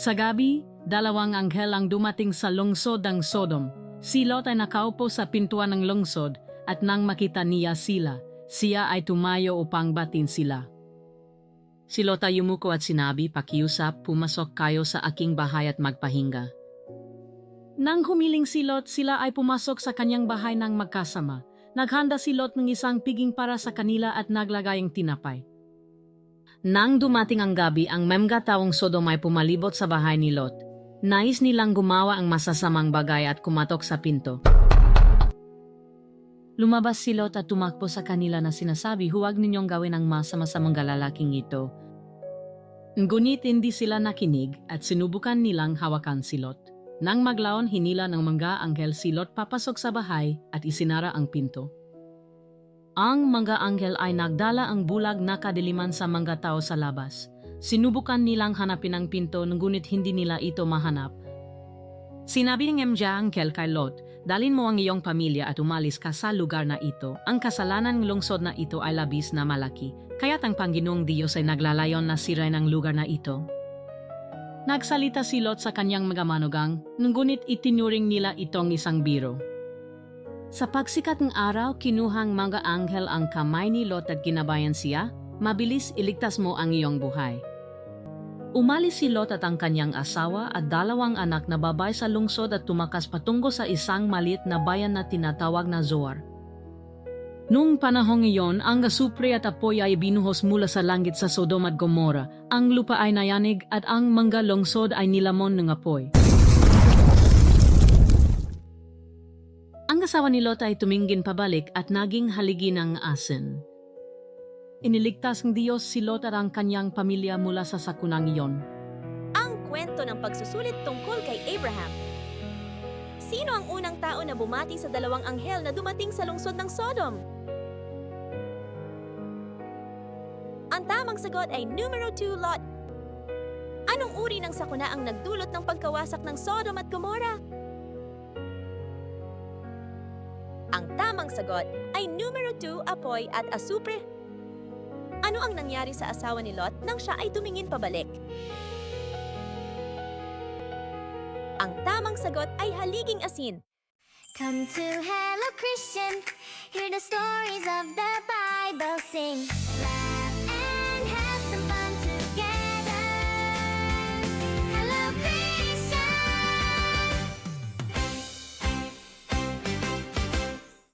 Sa gabi, dalawang anghel ang dumating sa lungsod ng Sodom. Si Lot ay nakaupo sa pintuan ng lungsod at nang makita niya sila, siya ay tumayo upang batin sila. Si Lot ay yumuko at sinabi, pakiusap, pumasok kayo sa aking bahay at magpahinga. Nang humiling si Lot, sila ay pumasok sa kanyang bahay ng magkasama. Naghanda si Lot ng isang piging para sa kanila at naglagay ng tinapay. Nang dumating ang gabi, ang memga taong Sodom ay pumalibot sa bahay ni Lot. Nais nilang gumawa ang masasamang bagay at kumatok sa pinto. Lumabas si Lot at tumakbo sa kanila na sinasabi, huwag ninyong gawin ang masama-samang galalaking ito. Ngunit hindi sila nakinig at sinubukan nilang hawakan si Lot. Nang maglaon, hinila ng mga anghel si Lot papasok sa bahay at isinara ang pinto. Ang mga anghel ay nagdala ang bulag na kadiliman sa mga tao sa labas. Sinubukan nilang hanapin ang pinto ngunit hindi nila ito mahanap. Sinabi ng MJ Angel kay Lot, dalin mo ang iyong pamilya at umalis ka sa lugar na ito. Ang kasalanan ng lungsod na ito ay labis na malaki, kaya't ang Panginoong Diyos ay naglalayon na sirain ang lugar na ito. Nagsalita si Lot sa kanyang mga manugang, ngunit itinuring nila itong isang biro. Sa pagsikat ng araw, kinuhang mga anghel ang kamay ni Lot at ginabayan siya, mabilis iligtas mo ang iyong buhay. Umalis si Lot at ang kanyang asawa at dalawang anak na babay sa lungsod at tumakas patungo sa isang maliit na bayan na tinatawag na Zoar. Noong panahong iyon, ang gasupre at apoy ay binuhos mula sa langit sa Sodom at Gomorra. Ang lupa ay nayanig at ang mga lungsod ay nilamon ng apoy. Ang asawa ni Lot ay tumingin pabalik at naging haligi ng asin. Iniligtas ng Diyos si Lot at ang kanyang pamilya mula sa sakunang iyon. Ang kwento ng pagsusulit tungkol kay Abraham. Sino ang unang tao na bumati sa dalawang anghel na dumating sa lungsod ng Sodom? Ang tamang sagot ay numero 2, Lot. Anong uri ng sakuna ang nagdulot ng pagkawasak ng Sodom at Gomorrah? Ang tamang sagot ay numero 2, apoy at asupre. Ano ang nangyari sa asawa ni Lot nang siya ay tumingin pabalik? Ang tamang sagot ay haliging asin. Come to Hello Christian, hear the stories of the Bible sing.